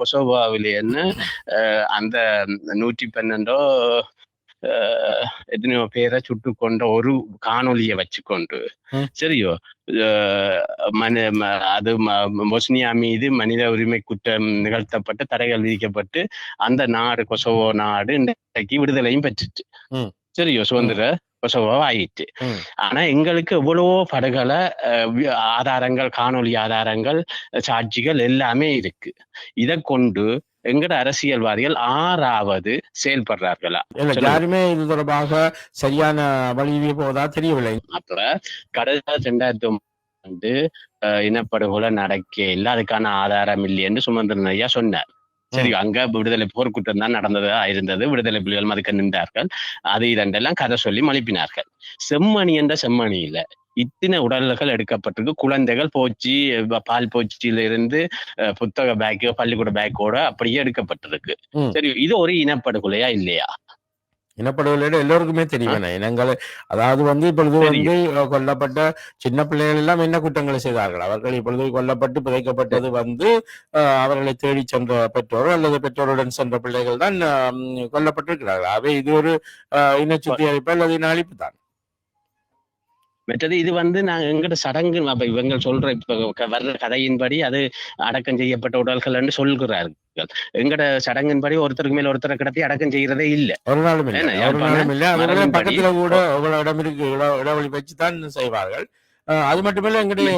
கொசோவாவிலேன்னு அஹ், அந்த நூற்றி பன்னெண்டோ எத்தனையோ பேரை சுட்டு கொண்ட ஒரு காணொளியை வச்சுக்கொண்டு. சரியோ மனி அது பொஸ்னியா மீது மனித உரிமை குற்றம் நிகழ்த்தப்பட்டு தடைகள் விதிக்கப்பட்டு அந்த நாடு கொசோவோ நாடு இன்றைக்கு விடுதலையும் பெற்றுச்சு. சரியோ சுதந்திர ம். ஆனா எங்களுக்கு எவ்வளவோ வி- ஆதாரங்கள் காணொளி ஆதாரங்கள் சாட்சிகள் எல்லாமே இருக்கு இதை கொண்டு எங்கட அரசியல்வாதிகள் ஆறாவது செயல்படுறார்களா. யாருமே இது தொடர்பாக சரியான வழியிலே போவதா தெரியவில்லை அப்ப கடந்த ரெண்டாயிரத்தி அஹ், இனப்படுகொலை நடக்க இல்ல அதுக்கான ஆதாரம் இல்லைன்னு சுமந்திரன் ஐயா சொன்னார் சரி அங்க விடுதலை போர்க்குற்றம் தான் நடந்ததா இருந்தது. விடுதலை புலிகள் மதுக்க நின்றார்கள். அது இதெல்லாம் கதை சொல்லி மலிப்பினார்கள் செம்மணி என்ற செம்மணியில இத்தனை உடல்கள் எடுக்கப்பட்டிருக்கு. குழந்தைகள் போச்சு பால் போச்சியில இருந்து புத்தக பேக் பள்ளிக்கூட பேக்கோட அப்படியே எடுக்கப்பட்டிருக்கு. சரி இது ஒரு இனப்படுகொலையா இல்லையா? இனப்படுகொலை எல்லோருக்குமே தெரியும். இனங்கள் அதாவது வந்து இப்பொழுது வந்து கொல்லப்பட்ட சின்ன பிள்ளைகள் எல்லாம் என்ன குற்றங்களை செய்தார்கள்? அவர்கள் இப்பொழுது கொல்லப்பட்டு புதைக்கப்பட்டது வந்து அவர்களை தேடி சென்ற பெற்றோர் அல்லது பெற்றோருடன் சென்ற பிள்ளைகள் தான் கொல்லப்பட்டிருக்கிறார்கள். ஆகவே இது ஒரு இன சுத்திகரிப்பு அல்லது இன அழிப்பு தான். மற்றது இது வந்து நாங்க எங்கிட்ட சடங்கு அப்ப இவங்க சொல்ற இப்ப வர்ற கதையின்படி அது அடக்கம் செய்யப்பட்ட உடல்கள் என்று சொல்கிறார்கள். எங்கட சடங்கின்படி ஒருத்தருக்கு மேல ஒருத்தரை கிடத்தி அடக்கம் செய்யறதே இல்ல. ஒரு நாளும் இல்லை. பக்கத்துல கூட இடம் இருக்கு இட- இடைவெளி வச்சு தான் செய்வார்கள் அது மட்டுமல்ல எங்களுடைய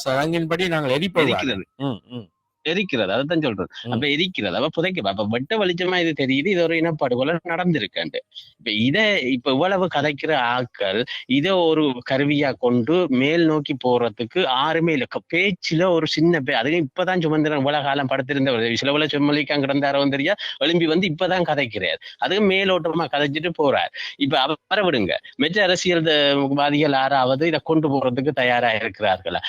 சடங்கின்படி நாங்கள் எரிப்பது எரிக்கிறது அதைத்தான் சொல்றது. அப்ப எரிக்கிறது அப்ப புதைக்க அப்ப வெட்ட வெளிச்சமா இது தெரியுது இது ஒரு இனப்படுகொலை நடந்திருக்காண்டு. இப்ப இத இப்ப இவ்வளவு கதைக்கிற ஆட்கள் இத ஒரு கருவியா கொண்டு மேல் நோக்கி போறதுக்கு ஆறுமே இல்ல. பேச்சுல ஒரு சின்ன பே அதுவும் இப்பதான் சுமந்திரன் இவ்வளவு காலம் படுத்திருந்தவர். சிலவுல செம்மொழிக்கான் கிடந்தாரவும் தெரியா எழும்பி வந்து இப்பதான் கதைக்கிறார். அதுவும் மேலோட்டமா கதைச்சிட்டு போறார். இப்ப அவரை விடுங்க. மெச்ச அரசியல் வாதிகள் யாராவது இதை கொண்டு போறதுக்கு தயாரா இருக்கிறார்களா?